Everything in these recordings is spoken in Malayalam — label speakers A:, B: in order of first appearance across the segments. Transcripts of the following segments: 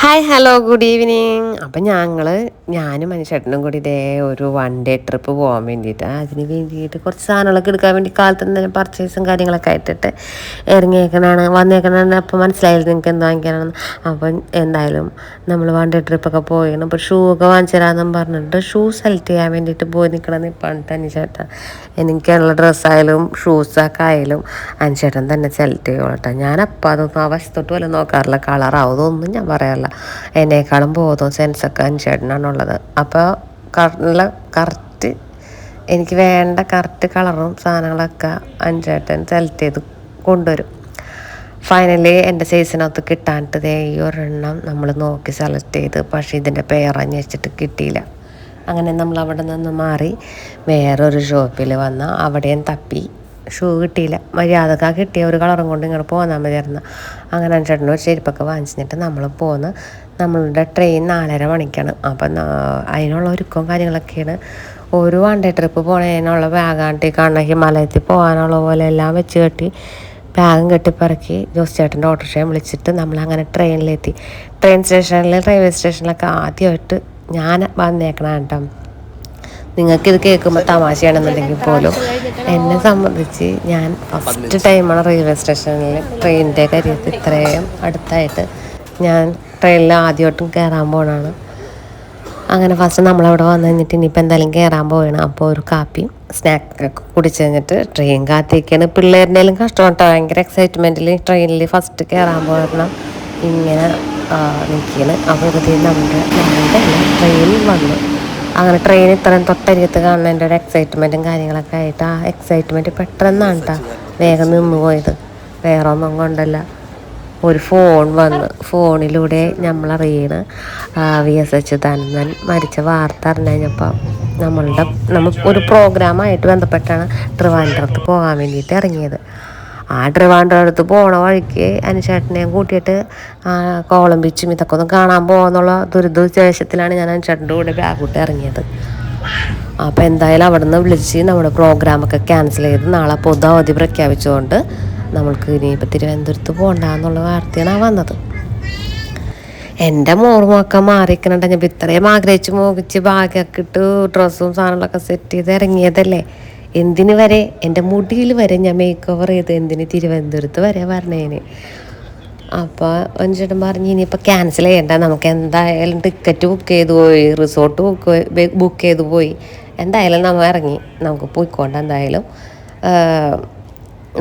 A: ഹായ് ഹലോ ഗുഡ് ഈവനിങ് അപ്പം ഞങ്ങൾ ഞാനും മനുഷ്യട്ടനും കൂടി ഇതേ ഒരു വൺ ഡേ ട്രിപ്പ് പോകാൻ വേണ്ടിയിട്ട്. അതിന് വേണ്ടിയിട്ട് കുറച്ച് സാധനങ്ങളൊക്കെ എടുക്കാൻ വേണ്ടി കാലത്ത് തന്നെ പർച്ചേസും കാര്യങ്ങളൊക്കെ ആയിട്ടിട്ട് ഇറങ്ങിയേക്കണാണ് വന്നേക്കണാണ്. അപ്പം മനസ്സിലായില്ല നിങ്ങൾക്ക് എന്ത് വാങ്ങിക്കാനാണ് അപ്പം എന്തായാലും നമ്മൾ വൺ ഡേ ട്രിപ്പൊക്കെ പോയിരുന്നു. അപ്പോൾ ഷൂ ഒക്കെ വാങ്ങിച്ചു പറഞ്ഞിട്ട് ഷൂ സെലക്ട് ചെയ്യാൻ വേണ്ടിയിട്ട് പോയി നിൽക്കണം ഇപ്പം അനിച്ചേട്ടൻ എനിക്കുള്ള ഡ്രസ്സായാലും ഷൂസൊക്കെ ആയാലും അനുചേട്ടൻ തന്നെ സെലക്ട് ചെയ്യുള്ളൂ ഞാനപ്പം അതൊന്നും ആ വശത്തോട്ട് വല്ല നോക്കാറില്ല. കളറാവും അതൊന്നും ഞാൻ പറയാറില്ല. എന്നേക്കാളും ബോധവും സെൻസൊക്കെ അനിച്ചേട്ടനാണുള്ളത് അപ്പോൾ നല്ല കറക്റ്റ് എനിക്ക് വേണ്ട കറക്റ്റ് കളറും സാധനങ്ങളൊക്കെ അഞ്ചേട്ടൻ സെലക്ട് ചെയ്ത് കൊണ്ടുവരും. ഫൈനലി എന്റെ സൈസിനകത്ത് കിട്ടാനിട്ട് ദേ ഈ ഒരെണ്ണം നമ്മൾ നോക്കി സെലക്ട് ചെയ്ത് പക്ഷേ ഇതിന്റെ അന്വേഷിച്ചിട്ട് കിട്ടിയില്ല. അങ്ങനെ നമ്മൾ അവിടെ നിന്ന് മാറി വേറൊരു ഷോപ്പിൽ വന്ന് അവിടെയും തപ്പി. ഷൂ കിട്ടിയില്ല. മര്യാദക്കാ കിട്ടിയ ഒരു കളറും കൊണ്ട് ഇങ്ങനെ പോന്നാൽ മതിയായിരുന്നു അങ്ങനെ ചേട്ടൻ ഒരു ചെരുപ്പൊക്കെ വാങ്ങിച്ചിട്ട് നമ്മൾ പോന്ന്. നമ്മളുടെ ട്രെയിൻ നാലര മണിക്കാണ്. അപ്പം അതിനുള്ള ഒരുക്കവും കാര്യങ്ങളൊക്കെയാണ്. ഒരു വൺ ഡേ ട്രിപ്പ് പോണതിനുള്ള ബാഗാണ്ടി കാണുന്ന ഹിമാലയത്തിൽ പോകാനുള്ള പോലെ എല്ലാം വെച്ച് കെട്ടി ബാഗും കെട്ടിപ്പറക്കി ജോസ് ചേട്ടന്റെ ഓട്ടോറിക്ഷയും വിളിച്ചിട്ട് നമ്മൾ അങ്ങനെ ട്രെയിനിലെത്തി ട്രെയിൻ സ്റ്റേഷനിൽ റെയിൽവേ സ്റ്റേഷനിലൊക്കെ ആദ്യമായിട്ട് ഞാൻ വന്നേക്കണം കേട്ടോ. നിങ്ങൾക്കിത് കേൾക്കുമ്പോൾ തമാശയാണെന്നുണ്ടെങ്കിൽ പോലും എന്നെ സംബന്ധിച്ച് ഞാൻ ഫസ്റ്റ് ടൈമാണ് റെയിൽവേ സ്റ്റേഷനിൽ ട്രെയിനിന്റെ കാര്യത്തിൽ ഇത്രയും അടുത്തായിട്ട് ഞാൻ ട്രെയിനിൽ ആദ്യമായിട്ടും കയറാൻ പോകണമാണ് അങ്ങനെ ഫസ്റ്റ് നമ്മളവിടെ വന്നു കഴിഞ്ഞിട്ട് ഇനിയിപ്പോൾ എന്തായാലും കയറാൻ പോവുകയാണ് അപ്പോൾ ഒരു കാപ്പിയും സ്നാക്കൊക്കെ കുടിച്ച് കഴിഞ്ഞിട്ട് ട്രെയിൻ കാത്തിരിക്കുകയാണ് പിള്ളേരുടെയും കഷ്ടമുണ്ടോ ഭയങ്കര എക്സൈറ്റ്മെന്റിൽ ട്രെയിനിൽ ഫസ്റ്റ് കയറാൻ പോകണം ഇങ്ങനെ നിൽക്കുകയാണ് അപ്പോൾ ഇതിൽ നമ്മുടെ ട്രെയിനിൽ ട്രെയിൻ വന്നു. അങ്ങനെ ട്രെയിൻ ഇത്രയും തൊട്ടരികത്ത് കാണുന്നതിന്റെ ഒരു എക്സൈറ്റ്മെന്റും കാര്യങ്ങളൊക്കെ ആയിട്ട് ആ എക്സൈറ്റ്മെന്റ് പെട്ടെന്നാണ് കേട്ടോ വേഗം നിന്ന് പോയത്. വേറെ ഒന്നും കൊണ്ടല്ല. ഒരു ഫോൺ വന്ന്. ഫോണിലൂടെ നമ്മളറിയണ് വി എസ് അച്യുതാനന്ദൻ മരിച്ച വാർത്ത അറിഞ്ഞു കഴിഞ്ഞപ്പോൾ നമ്മളുടെ നമുക്ക് ഒരു പ്രോഗ്രാമായിട്ട് ബന്ധപ്പെട്ടാണ് ട്രിവാൻഡ്രത്ത് പോകാൻ വേണ്ടിയിട്ട് ഇറങ്ങിയത്. ആ ട്രിവാൻഡ്രത്ത് പോണ വഴിക്ക് അനുചേട്ടനെയും കൂട്ടിയിട്ട് കോളം ബീച്ചും ഇതൊക്കെ ഒന്ന് കാണാൻ പോകാന്നുള്ള ദുരിതോദ്ദേശത്തിലാണ് ഞാൻ അനുചേട്ടന്റെ കൂടെ ബാഗുട്ട് ഇറങ്ങിയത്. അപ്പോൾ എന്തായാലും അവിടെ നിന്ന് വിളിച്ച് നമ്മുടെ പ്രോഗ്രാമൊക്കെ ക്യാൻസൽ ചെയ്ത് നാളെ പൊതു അവധി പ്രഖ്യാപിച്ചുകൊണ്ട് നമ്മൾക്ക് ഇനിയിപ്പോൾ തിരുവനന്തപുരത്ത് പോകണ്ടെന്നുള്ള വാർത്തയാണ് വന്നത്. എന്റെ മോർമൊക്കെ മാറിയിരിക്കണുണ്ടെങ്കിൽ ഇത്രയും ആഗ്രഹിച്ച് മോഹിച്ച് ബാഗൊക്കെ ഇട്ട് ഡ്രസ്സും സാധനങ്ങളൊക്കെ സെറ്റ് ചെയ്ത് ഇറങ്ങിയതല്ലേ? എന്തിന് വരെ? എന്റെ മുടിയിൽ വരെ ഞാൻ മേക്ക് ഓവർ ചെയ്ത് എന്തിന് തിരുവനന്തപുരത്ത് വരെ പറഞ്ഞേന്. അപ്പോൾ ചേട്ടൻ പറഞ്ഞ് ഇനിയിപ്പോൾ ക്യാൻസൽ ചെയ്യണ്ട. നമുക്ക് എന്തായാലും ടിക്കറ്റ് ബുക്ക് ചെയ്തു പോയി റിസോർട്ട് ബുക്ക് ബുക്ക് ചെയ്തു പോയി. എന്തായാലും നമ്മൾ ഇറങ്ങി. നമുക്ക് പോയിക്കൊണ്ട് എന്തായാലും.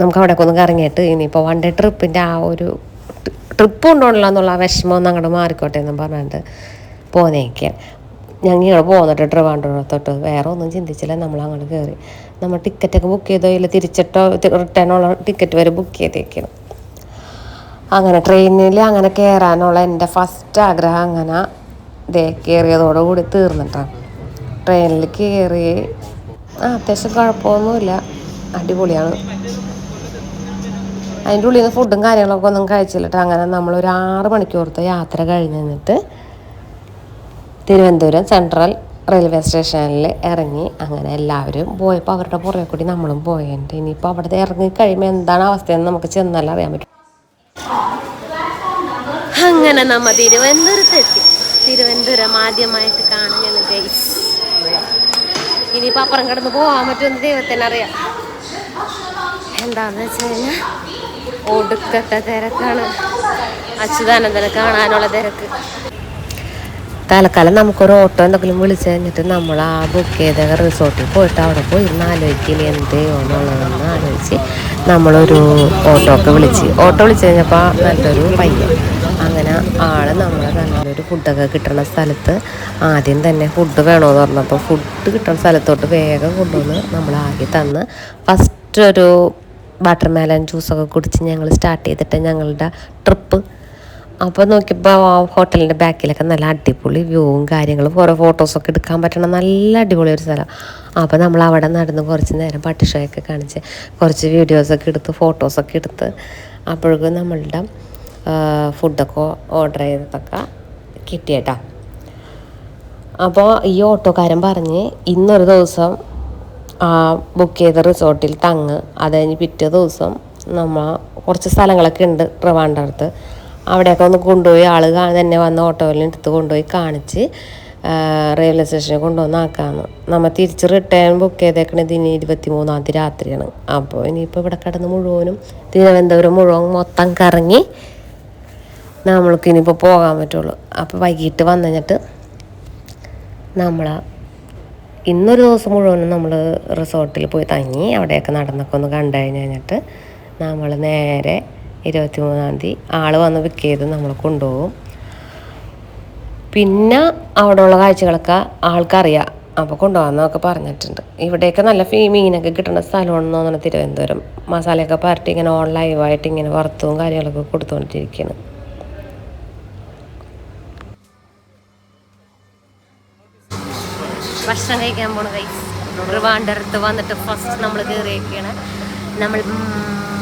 A: നമുക്ക് അവിടെ ഒന്ന് കറങ്ങിയിട്ട് ഇനിയിപ്പോൾ വൺ ഡേ ട്രിപ്പിന്റെ ആ ഒരു ട്രിപ്പ് കൊണ്ടുപോകണല്ലോ എന്നുള്ള ആ വിഷമം അങ്ങോട്ട് മാറിക്കോട്ടെ എന്ന് പറഞ്ഞിട്ട് പോന്നേക്കാൻ ഞങ്ങൾ പോകുന്നിട്ട് ട്രിവാൻഡ്രത്തോട്ട്. വേറെ ഒന്നും ചിന്തിച്ചില്ല. നമ്മൾ അങ്ങോട്ട് കയറി നമ്മൾ ടിക്കറ്റൊക്കെ ബുക്ക് ചെയ്തോ ഇല്ല തിരിച്ചിട്ടോ റിട്ടേണുള്ള ടിക്കറ്റ് വരെ ബുക്ക് ചെയ്തേക്കണം. അങ്ങനെ ട്രെയിനിൽ അങ്ങനെ കയറാനുള്ള എന്റെ ഫസ്റ്റ് ആഗ്രഹം അങ്ങനെ ഇതേ കയറിയതോടുകൂടി തീർന്നിട്ടാണ് ട്രെയിനിൽ കയറി ആ അത്യാവശ്യം കുഴപ്പമൊന്നുമില്ല. അടിപൊളിയാണ്. അതിന്റെ ഉള്ളിൽ നിന്ന് ഫുഡും കാര്യങ്ങളൊക്കെ ഒന്നും കഴിച്ചില്ല അങ്ങനെ നമ്മൾ ഒരു ആറ് മണിക്കൂറത്തെ യാത്ര കഴിഞ്ഞ് നിന്നിട്ട് തിരുവനന്തപുരം സെൻട്രൽ റെയിൽവേ സ്റ്റേഷനിൽ ഇറങ്ങി അങ്ങനെ എല്ലാവരും പോയപ്പോൾ അവരുടെ പുറകെ കൂടി നമ്മളും പോയുണ്ട്. ഇനിയിപ്പോൾ അവിടെ ഇറങ്ങി കഴിയുമ്പോൾ എന്താണ് അവസ്ഥയെന്ന് നമുക്ക് ചെന്നാൽ അറിയാൻ പറ്റും. അങ്ങനെ നമ്മ തിരുവനന്തപുരത്തെത്തി. തിരുവനന്തപുരം ആദ്യമായിട്ട് കാണുകയാണ് ഗൈസ് ഇനിയിപ്പോൾ അപ്പുറം കിടന്ന് പോകാൻ പറ്റുമെന്ന് ദൈവത്തിനറിയാം എന്താണെന്ന് വെച്ച് കഴിഞ്ഞാൽ ഒടുക്കത്തെ തിരക്കാണ്. അച്യുതാനന്ദനെ കാണാനുള്ള തിരക്ക്. തലക്കാലം നമുക്കൊരു ഓട്ടോ എന്തെങ്കിലും വിളിച്ച് കഴിഞ്ഞിട്ട് നമ്മൾ ആ ബുക്ക് ചെയ്ത റിസോർട്ടിൽ പോയിട്ട് അവിടെ പോയി ഇരുന്ന് ആലോചിക്കില്ല എന്ത് ചെയ്യുമെന്നുള്ളതെന്ന് ആലോചിച്ച് നമ്മളൊരു ഓട്ടോ ഒക്കെ വിളിച്ച്. ഓട്ടോ വിളിച്ച് കഴിഞ്ഞപ്പോൾ നല്ലൊരു പയ്യൻ. അങ്ങനെ ആൾ നമ്മൾ നല്ലൊരു ഫുഡൊക്കെ കിട്ടുന്ന സ്ഥലത്ത് ആദ്യം തന്നെ ഫുഡ് വേണമെന്ന് പറഞ്ഞപ്പോൾ ഫുഡ് കിട്ടുന്ന സ്ഥലത്തോട്ട് വേഗം കൊണ്ടുവന്ന് നമ്മൾ ആകെ തന്ന് ഫസ്റ്റ് ഒരു വാട്ടർമെലൻ ജ്യൂസൊക്കെ കുടിച്ച് ഞങ്ങൾ സ്റ്റാർട്ട് ചെയ്തിട്ട് ഞങ്ങളുടെ ട്രിപ്പ് അപ്പോൾ നോക്കിയപ്പോൾ ഹോട്ടലിന്റെ ബാക്കിലൊക്കെ നല്ല അടിപൊളി വ്യൂവും കാര്യങ്ങളും. കുറേ ഫോട്ടോസൊക്കെ എടുക്കാൻ പറ്റണ നല്ല അടിപൊളി ഒരു സ്ഥലം. അപ്പോൾ നമ്മൾ അവിടെ നടന്ന് കുറച്ച് നേരം പട്ടിഷയൊക്കെ കാണിച്ച് കുറച്ച് വീഡിയോസൊക്കെ എടുത്ത് ഫോട്ടോസൊക്കെ എടുത്ത് അപ്പോഴേക്കും നമ്മളുടെ ഫുഡൊക്കെ ഓർഡർ ചെയ്തതൊക്കെ കിട്ടിയേട്ടാ അപ്പോൾ ഈ ഓട്ടോക്കാരൻ പറഞ്ഞ് ഇന്നൊരു ദിവസം ബുക്ക് ചെയ്ത റിസോർട്ടിൽ തങ്ങ്. അത് കഴിഞ്ഞ് പിറ്റേ ദിവസം നമ്മൾ കുറച്ച് സ്ഥലങ്ങളൊക്കെ ഉണ്ട് ട്രിവാൻഡ്രത്ത് അവിടെയൊക്കെ ഒന്ന് കൊണ്ടുപോയി ആൾ തന്നെ വന്ന് ഓട്ടോയിൽ എടുത്ത് കൊണ്ടുപോയി കാണിച്ച് റെയിൽവേ സ്റ്റേഷനിൽ കൊണ്ടുവന്ന് ആക്കാമെന്ന് നമ്മൾ തിരിച്ച് റിട്ടേൺ ബുക്ക് ചെയ്തേക്കണത് ഇനി ഇരുപത്തി മൂന്നാം തീയതി രാത്രിയാണ്. അപ്പോൾ ഇനിയിപ്പോൾ ഇവിടെ കിടന്ന് മുഴുവനും തിരുവനന്തപുരം മുഴുവൻ മൊത്തം കറങ്ങി നമ്മൾക്ക് ഇനിയിപ്പോൾ പോകാൻ പറ്റുള്ളൂ. അപ്പോൾ വൈകിട്ട് വന്നു കഴിഞ്ഞിട്ട് നമ്മൾ ഇന്നൊരു ദിവസം മുഴുവനും നമ്മൾ റിസോർട്ടിൽ പോയി തങ്ങി അവിടെയൊക്കെ നടന്നൊക്കെ ഒന്ന് കണ്ടു കഴിഞ്ഞ് കഴിഞ്ഞിട്ട് നമ്മൾ നേരെ ഇരുപത്തി മൂന്നാം തീയതി ആൾ വന്ന് പിക്ക് ചെയ്ത് നമ്മൾ കൊണ്ടുപോകും. പിന്നെ അവിടെയുള്ള കാഴ്ചകളൊക്കെ ആൾക്കറിയാം. അപ്പോൾ കൊണ്ടുപോകാമെന്നൊക്കെ പറഞ്ഞിട്ടുണ്ട്. ഇവിടെയൊക്കെ നല്ല ഫീ മീനൊക്കെ കിട്ടുന്ന സ്ഥലമാണെന്ന് തോന്നുന്നു തിരുവനന്തപുരം. മസാലയൊക്കെ പരട്ടി ഇങ്ങനെ ഓൺ ലൈവായിട്ട് ഇങ്ങനെ വറുത്തവും കാര്യങ്ങളൊക്കെ കൊടുത്തുകൊണ്ടിരിക്കുകയാണ്. ഭക്ഷണം കഴിക്കാൻ പോണ കൈസ് ട്രിവാൻഡ്രത്ത് വന്നിട്ട് ഫസ്റ്റ് നമ്മൾ കയറിയൊക്കെയാണ് നമ്മൾ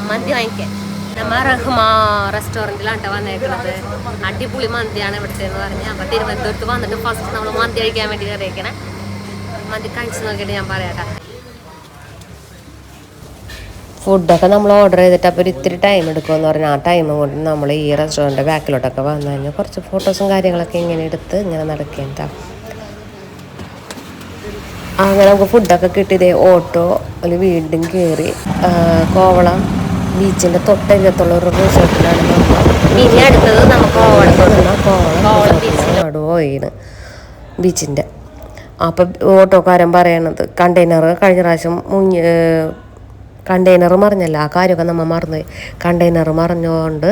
A: മന്തി വാങ്ങിക്കാൻ. നമ്മ റഹ്മാ റെസ്റ്റോറന്റിലാണ് കേട്ടോ വന്നേക്കുന്നത് അടിപൊളി മന്തിയാണ് ഇവിടുത്തെ എന്ന് പറഞ്ഞാൽ അപ്പോൾ തിരുവനന്തപുരത്ത് വന്നിട്ട് ഫസ്റ്റ് നമ്മൾ മന്തി കഴിക്കാൻ വേണ്ടി കയറിയേക്കണേ മന്തി കഴിച്ചു നോക്കിയിട്ട് ഞാൻ പറയാട്ടാ. ഫുഡൊക്കെ നമ്മൾ ഓർഡർ ചെയ്തിട്ട് അപ്പോൾ ഒരു ടൈം എടുക്കുമെന്ന് പറഞ്ഞാൽ ആ ടൈം കൊണ്ട് നമ്മൾ ഈ റെസ്റ്റോറന്റിന്റെ ബാക്കിലോട്ടൊക്കെ വന്നു കഴിഞ്ഞാൽ കുറച്ച് ഫോട്ടോസും കാര്യങ്ങളൊക്കെ ഇങ്ങനെ എടുത്ത് ഇങ്ങനെ നടക്കേണ്ട. അങ്ങനെ നമുക്ക് ഫുഡൊക്കെ കിട്ടിയതേ ഓട്ടോ ഒരു വീണ്ടും കയറി കോവളം ബീച്ചിന്റെ തൊട്ടരികത്തുള്ള ഒരു റിസോർട്ടിലാണ് ഇനി അടുത്തത് നമുക്ക് കോവളം ബീച്ചിലോട് പോയിന്. ബീച്ചിന്റെ അപ്പം ഓട്ടോക്കാരൻ പറയണത് കണ്ടെയ്നർ കഴിഞ്ഞ പ്രാവശ്യം മുങ്ങി കണ്ടെയ്നർ മറിഞ്ഞല്ല. ആ കാര്യമൊക്കെ നമ്മൾ മറന്നുപോയി. കണ്ടെയ്നർ മറിഞ്ഞുകൊണ്ട്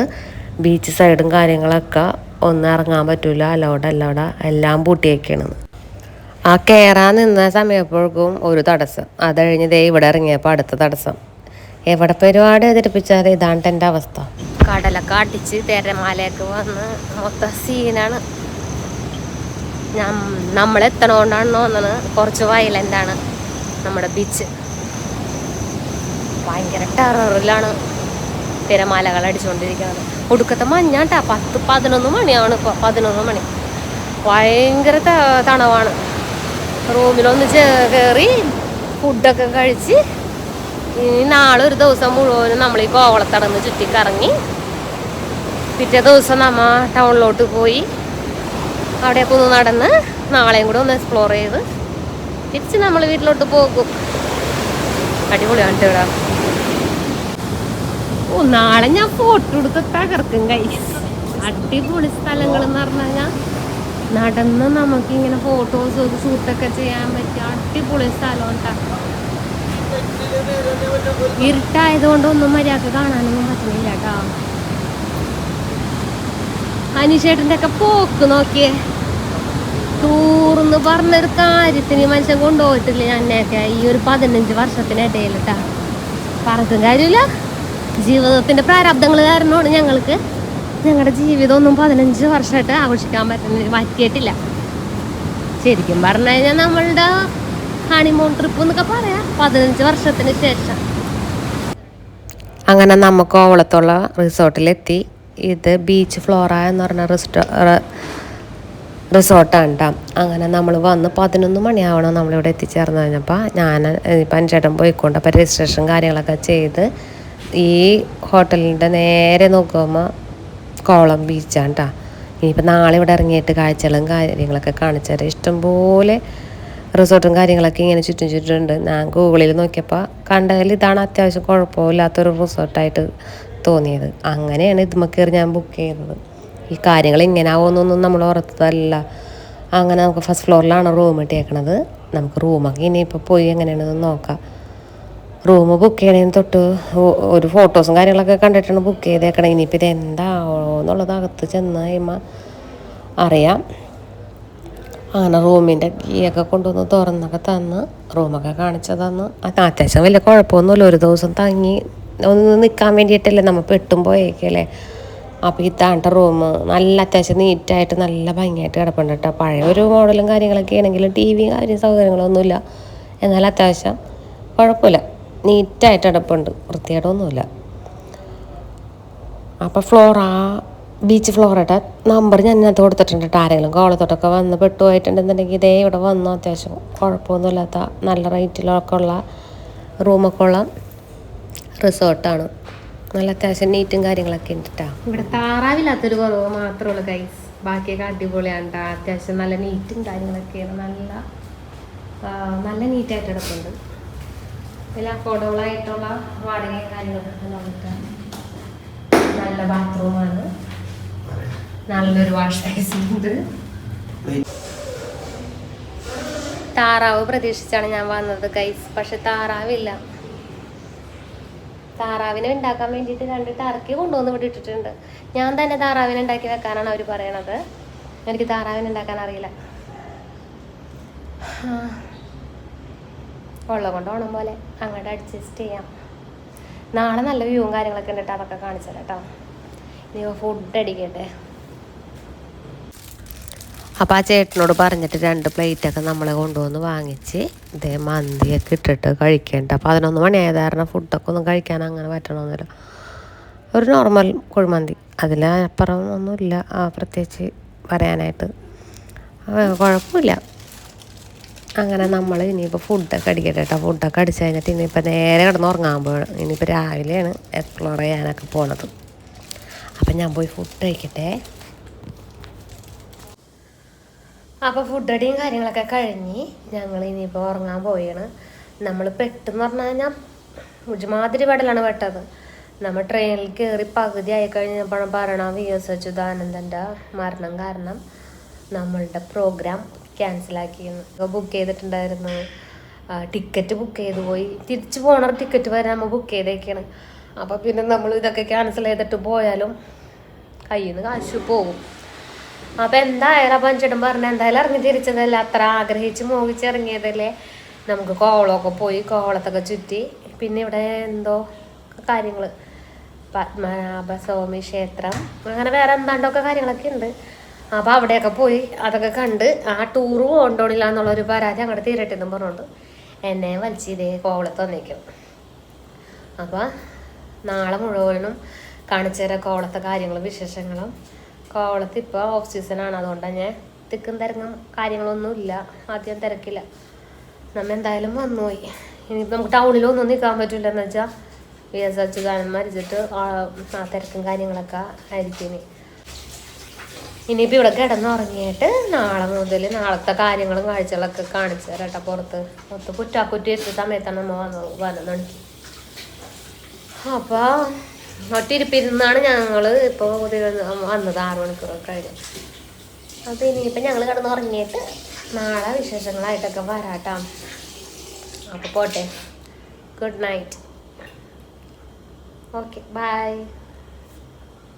A: ബീച്ച് സൈഡും കാര്യങ്ങളൊക്കെ ഒന്നും ഇറങ്ങാൻ പറ്റൂല അലോടെ അല്ലോടെ എല്ലാം പൂട്ടിയേക്കണെന്ന് ആ കയറാൻ നിന്ന സമയപ്പോഴേക്കും ഒരു തടസ്സം. അത് കഴിഞ്ഞ് ദേ ഇവിടെ ഇറങ്ങിയപ്പോൾ അടുത്ത തടസ്സം. എവിടെ പരിപാടി അവതരിപ്പിച്ചാൽ ഇതാണ് എന്റെ അവസ്ഥ. കടലൊക്കെ അടിച്ച് തിരമാലയൊക്കെ വന്ന് മൊത്തം സീനാണ് നമ്മൾ എത്തണോണ്ടാണ് തോന്നുന്നത് കുറച്ച് വയലന്റാണ് നമ്മുടെ ബീച്ച് ഭയങ്കര ടെററിലാണ് തിരമാലകൾ അടിച്ചുകൊണ്ടിരിക്കുന്നത് ഒടുക്കത്തെ മഞ്ഞാട്ടാ പത്ത് പതിനൊന്ന് മണിയാണ് ഇപ്പോൾ പതിനൊന്ന് മണി. ഭയങ്കര തണവാണ്. റൂമിലൊന്ന് കയറി ഫുഡൊക്കെ കഴിച്ച് ഇനി നാളെ ഒരു ദിവസം മുഴുവനും നമ്മൾ ഈ കോവളത്തടന്ന് ചുറ്റിക്കറങ്ങി. പിറ്റേ ദിവസം നമ്മ ടൗണിലോട്ട് പോയി. അവിടെയൊക്കെ ഒന്ന് നടന്ന് നാളെയും കൂടെ ഒന്ന് എക്സ്പ്ലോർ ചെയ്ത് തിരിച്ച് നമ്മൾ വീട്ടിലോട്ട് പോകും. അടിപൊളിയാണ് ഇവിടെ. ഓ നാളെ ഞാൻ ഫോട്ടോ എടുത്ത് തകർക്കും കൈ അടിപൊളി സ്ഥലങ്ങൾ എന്ന് പറഞ്ഞാൽ നടന്ന് നമുക്ക് ഇങ്ങനെ ഫോട്ടോസ് ഒക്കെ ഷൂട്ടൊക്കെ ചെയ്യാൻ പറ്റിയ അടിപൊളി സ്ഥലം കേട്ടോ. ഇരുട്ടായതുകൊണ്ട് ഒന്നും മര്യാദ കാണാനൊന്നും പറ്റുന്നില്ല കേട്ടോ. അനുശേട്ടന്റെ ഒക്കെ പോക്ക് നോക്കിയേ. ടൂർന്ന് പറഞ്ഞൊരു കാര്യത്തിന് മനുഷ്യൻ കൊണ്ടുപോയിട്ടില്ല എന്നെയൊക്കെ ഈ ഒരു പതിനഞ്ച് വർഷത്തിനിടയിൽ കേട്ടാ. പറഞ്ഞിട്ടും കാര്യമില്ല. ജീവിതത്തിന്റെ പ്രാരാബ്ദങ്ങൾ കാരണമാണ് ഞങ്ങൾക്ക് ഞങ്ങളുടെ ജീവിതം ഒന്നും പതിനഞ്ച് വർഷമായിട്ട് ആഘോഷിക്കാൻ പറ്റുന്ന പറ്റിയിട്ടില്ല. ശരിക്കും പറഞ്ഞു കഴിഞ്ഞാൽ നമ്മളുടെ ഹണിമൂൺ ട്രിപ്പ് എന്നൊക്കെ പറയാം. പതിനഞ്ച് വർഷത്തിന് ശേഷം. അങ്ങനെ നമുക്ക് കോവളത്തുള്ള റിസോർട്ടിലെത്തി. ഇത് ബീച്ച് ഫ്ലോറ എന്ന് പറഞ്ഞ റെസ്റ്റോ റിസോർട്ടാണ് കേട്ടോ അങ്ങനെ നമ്മൾ വന്ന് പതിനൊന്ന് മണിയാവണം നമ്മളിവിടെ എത്തിച്ചേർന്ന് കഴിഞ്ഞപ്പോൾ ഞാൻ ഇപ്പം അഞ്ചേട്ടൻ പോയിക്കൊണ്ട് അപ്പോൾ രജിസ്ട്രേഷൻ കാര്യങ്ങളൊക്കെ ചെയ്ത് ഈ ഹോട്ടലിന്റെ നേരെ നോക്കുമ്പോൾ കോളം ബീച്ചാണ് കേട്ടോ ഇനിയിപ്പോൾ നാളെ ഇവിടെ ഇറങ്ങിയിട്ട് കാഴ്ചകളും കാര്യങ്ങളൊക്കെ കാണിച്ചു തരാം. ഇഷ്ടംപോലെ റിസോർട്ടും കാര്യങ്ങളൊക്കെ ഇങ്ങനെ ചുറ്റും ചുറ്റുമുണ്ട് ഞാൻ ഗൂഗിളിൽ നോക്കിയപ്പോൾ കണ്ടതിൽ ഇതാണ് അത്യാവശ്യം കുഴപ്പമില്ലാത്തൊരു റിസോർട്ടായിട്ട് തോന്നിയത്. അങ്ങനെയാണ് ഇതുമ്മ കയറി ഞാൻ ബുക്ക് ചെയ്തത്. ഈ കാര്യങ്ങൾ ഇങ്ങനെ ആവുമെന്നൊന്നും നമ്മൾ ഓർത്തതല്ല. അങ്ങനെ നമുക്ക് ഫസ്റ്റ് ഫ്ലോറിലാണ് റൂം ഇട്ടേക്കണത്. നമുക്ക് റൂമൊക്കെ ഇനിയിപ്പോൾ പോയി എങ്ങനെയാണെന്ന് നോക്കാം. റൂം ബുക്ക് ചെയ്യണതിന് തൊട്ട് ഒരു ഫോട്ടോസും കാര്യങ്ങളൊക്കെ കണ്ടിട്ടാണ് ബുക്ക് ചെയ്തേക്കണം. ഇനിയിപ്പോൾ ഇത് എന്താവോ എന്നുള്ളത് അകത്ത് ചെന്ന് കഴിയുമ്പോൾ അറിയാം. അങ്ങനെ റൂമിന്റെ കീയൊക്കെ കൊണ്ടുവന്ന് തുറന്നൊക്കെ തന്ന് റൂമൊക്കെ കാണിച്ചു തന്ന്. അത് അത്യാവശ്യം വലിയ കുഴപ്പമൊന്നുമില്ല. ഒരു ദിവസം തങ്ങി ഒന്ന് നിൽക്കാൻ വേണ്ടിയിട്ടല്ലേ നമ്മൾ പെട്ടും പോയേക്കല്ലേ അപ്പോൾ ഇതാണ്ട റൂം നല്ല അത്യാവശ്യം നീറ്റായിട്ട് നല്ല ഭംഗിയായിട്ട് കിടപ്പുണ്ട് കേട്ടോ. പഴയ ഒരു മോഡലും കാര്യങ്ങളൊക്കെ ആണെങ്കിലും ടി വി കാര്യം സൗകര്യങ്ങളൊന്നുമില്ല. എന്നാൽ അത്യാവശ്യം കുഴപ്പമില്ല. നീറ്റായിട്ട് കിടപ്പുണ്ട്. വൃത്തികേടൊന്നുമില്ല. അപ്പോൾ ഫ്ലോറ ബീച്ച് ഫ്ലോറയുടെ നമ്പർ ഞാൻ ഇതിനകത്ത് കൊടുത്തിട്ടുണ്ട് കേട്ടോ ആരെങ്കിലും കോളത്തോട്ടൊക്കെ വന്ന് പെട്ടുപോയിട്ടുണ്ടെന്നുണ്ടെങ്കിൽ ഇതേ ഇവിടെ വന്നു. അത്യാവശ്യം കുഴപ്പമൊന്നുമില്ലാത്ത നല്ല റേറ്റിലൊക്കെ ഉള്ള റൂമൊക്കെ ഉള്ള റിസോർട്ടാണ് നല്ല അത്യാവശ്യം നീറ്റും കാര്യങ്ങളൊക്കെ ഉണ്ട് കേട്ടോ
B: ഇവിടെ താറാവില്ലാത്തൊരു കുറവ് മാത്രമേ ഉള്ളൂ ഗൈസ് ബാക്കിയൊക്കെ അടിപൊളിയാണ്. അത്യാവശ്യം നല്ല നീറ്റും കാര്യങ്ങളൊക്കെയാണ്. നല്ല നല്ല നീറ്റായിട്ട് കിടപ്പുണ്ട്. എല്ലാ അഫോർഡബിൾ ആയിട്ടുള്ള വാടകയും കാര്യങ്ങളൊക്കെ നമുക്ക് നല്ല ബാത്റൂമാണ് നല്ലൊരു വാഷ് ഉണ്ട്. താറാവ് പ്രതീക്ഷിച്ചാണ് ഞാൻ വന്നത് ഗൈസ് പക്ഷെ താറാവില്ല. താറാവിനെ ഉണ്ടാക്കാൻ വേണ്ടിയിട്ട് രണ്ട് ടർക്കി കൊണ്ടുവന്ന് ഇവിടെ ഇട്ടിട്ടുണ്ട്. ഞാൻ തന്നെ താറാവിനെ ഉണ്ടാക്കി വെക്കാനാണ് അവർ പറയണത്. എനിക്ക് താറാവിനെ ഉണ്ടാക്കാൻ അറിയില്ല. ഉള്ള കൊണ്ട് ഓണം പോലെ അങ്ങോട്ട് അഡ്ജസ്റ്റ് ചെയ്യാം. നാളെ നല്ല വ്യൂവും കാര്യങ്ങളൊക്കെ ഉണ്ട് കേട്ടോ അതൊക്കെ കാണിച്ചു തരാം കേട്ടോ. ഇനി ഫുഡ് അടിക്കട്ടെ.
A: അപ്പോൾ ആ ചേട്ടനോട് പറഞ്ഞിട്ട് രണ്ട് പ്ലേറ്റൊക്കെ നമ്മൾ കൊണ്ടുവന്ന് വാങ്ങിച്ച് ഇതേ മന്തിയൊക്കെ ഇട്ടിട്ട് കഴിക്കേണ്ട. അപ്പോൾ പതിനൊന്ന് മണിയായത് കാരണം ഫുഡൊക്കെ ഒന്നും കഴിക്കാൻ അങ്ങനെ പറ്റണമെന്നില്ല ഒരു നോർമൽ കുഴിമന്തി. അതിലപ്പുറം ഒന്നുമില്ല പ്രത്യേകിച്ച് പറയാനായിട്ട്. കുഴപ്പമില്ല. അങ്ങനെ നമ്മൾ ഇനിയിപ്പോൾ ഫുഡൊക്കെ അടിക്കട്ടെ കേട്ടോ ഫുഡൊക്കെ അടിച്ച് കഴിഞ്ഞിട്ട് ഇനിയിപ്പോൾ നേരെ കിടന്ന് ഉറങ്ങാൻ പോകണം ഇനിയിപ്പോൾ രാവിലെയാണ് എക്സ്പ്ലോർ ചെയ്യാനൊക്കെ പോണത്. അപ്പം ഞാൻ പോയി ഫുഡ് കഴിക്കട്ടെ.
B: അപ്പോൾ ഫുഡ് റെഡിയും കാര്യങ്ങളൊക്കെ കഴിഞ്ഞ് ഞങ്ങൾ ഇനിയിപ്പോൾ ഉറങ്ങാൻ പോയാണ് നമ്മൾ പെട്ടെന്ന് പറഞ്ഞു കഴിഞ്ഞാൽ ഒരുമാതിരി പെടലാണ് പെട്ടത്. നമ്മൾ ട്രെയിനിൽ കയറി പകുതി ആയി കഴിഞ്ഞപ്പോഴും പറയണ വി എസ് അച്യുതാനന്ദന്റെ മരണം കാരണം നമ്മളുടെ പ്രോഗ്രാം ക്യാൻസലാക്കിയിരുന്നു ബുക്ക് ചെയ്തിട്ടുണ്ടായിരുന്നു. ടിക്കറ്റ് ബുക്ക് ചെയ്ത് പോയി. തിരിച്ചു പോണ ടിക്കറ്റ് വരെ നമ്മൾ ബുക്ക് ചെയ്തേക്കാണ്. അപ്പോൾ പിന്നെ നമ്മൾ ഇതൊക്കെ ക്യാൻസൽ ചെയ്തിട്ട് പോയാലും കയ്യിൽ നിന്ന് കാശ് പോകും അപ്പൊ എന്തായാലും അപ്പൊ ചേട്ടൻ പറഞ്ഞ എന്തായാലും ഇറങ്ങി തിരിച്ചതല്ലേ. അത്ര ആഗ്രഹിച്ച് മോഹിച്ച് ഇറങ്ങിയതല്ലേ നമുക്ക് കോവളമൊക്കെ പോയി കോവളത്തൊക്കെ ചുറ്റി. പിന്നെ ഇവിടെ എന്തോ കാര്യങ്ങൾ പത്മനാഭസ്വാമി ക്ഷേത്രം. അങ്ങനെ വേറെ എന്താണ്ടൊക്കെ കാര്യങ്ങളൊക്കെ ഉണ്ട്. അപ്പൊ അവിടെയൊക്കെ പോയി അതൊക്കെ കണ്ട് ആ ടൂറ് കൊണ്ടോണില്ല എന്നുള്ളൊരു പരാതി അങ്ങോട്ട് തീരട്ടെന്നും പറഞ്ഞോണ്ട് എന്നെ വലിച്ച് ഇതേ കോവളത്ത് വന്നേക്കും. അപ്പോൾ നാളെ മുഴുവനും കാണിച്ചു തരാം കോവളത്തെ കാര്യങ്ങളും വിശേഷങ്ങളും. കോവളത്ത് ഇപ്പോൾ ഓഫ് സീസണാണ് അതുകൊണ്ടാണ് ഞാൻ തിക്കും തിരങ്ങും കാര്യങ്ങളൊന്നും ഇല്ല. ആദ്യം തിരക്കില്ല. നമ്മ എന്തായാലും വന്നുപോയി. ഇനിയിപ്പോൾ നമുക്ക് ടൗണിലൊന്നും നിൽക്കാൻ പറ്റില്ല എന്ന് വെച്ചാൽ വി എസ് അച്യുതാനന്ദൻ മരിച്ചിട്ട് ആ തിരക്കും കാര്യങ്ങളൊക്കെ ആയിരിക്കും ഇനി. ഇനിയിപ്പോൾ ഇവിടെ കിടന്നുറങ്ങിയിട്ട് നാളെ മുതൽ നാളത്തെ കാര്യങ്ങളും കാഴ്ചകളൊക്കെ കാണിച്ചു തരാം പുറത്ത്. മൊത്തം കുറ്റാക്കുറ്റി എത്തിയ സമയത്താണ് നമ്മൾ വന്നത് വന്നത്. അപ്പോൾ ഒറ്റിരിപ്പിരുന്നാണ് ഞങ്ങൾ ഇപ്പോൾ വന്നത് ആറു മണിക്കൂറൊക്കെ കഴിഞ്ഞ്. അപ്പോൾ ഇനിയിപ്പോൾ ഞങ്ങൾ കിടന്നുറങ്ങിയിട്ട് നാളെ വിശേഷങ്ങളായിട്ടൊക്കെ വരാട്ടോ. അപ്പോൾ പോട്ടെ. Good night. Okay bye.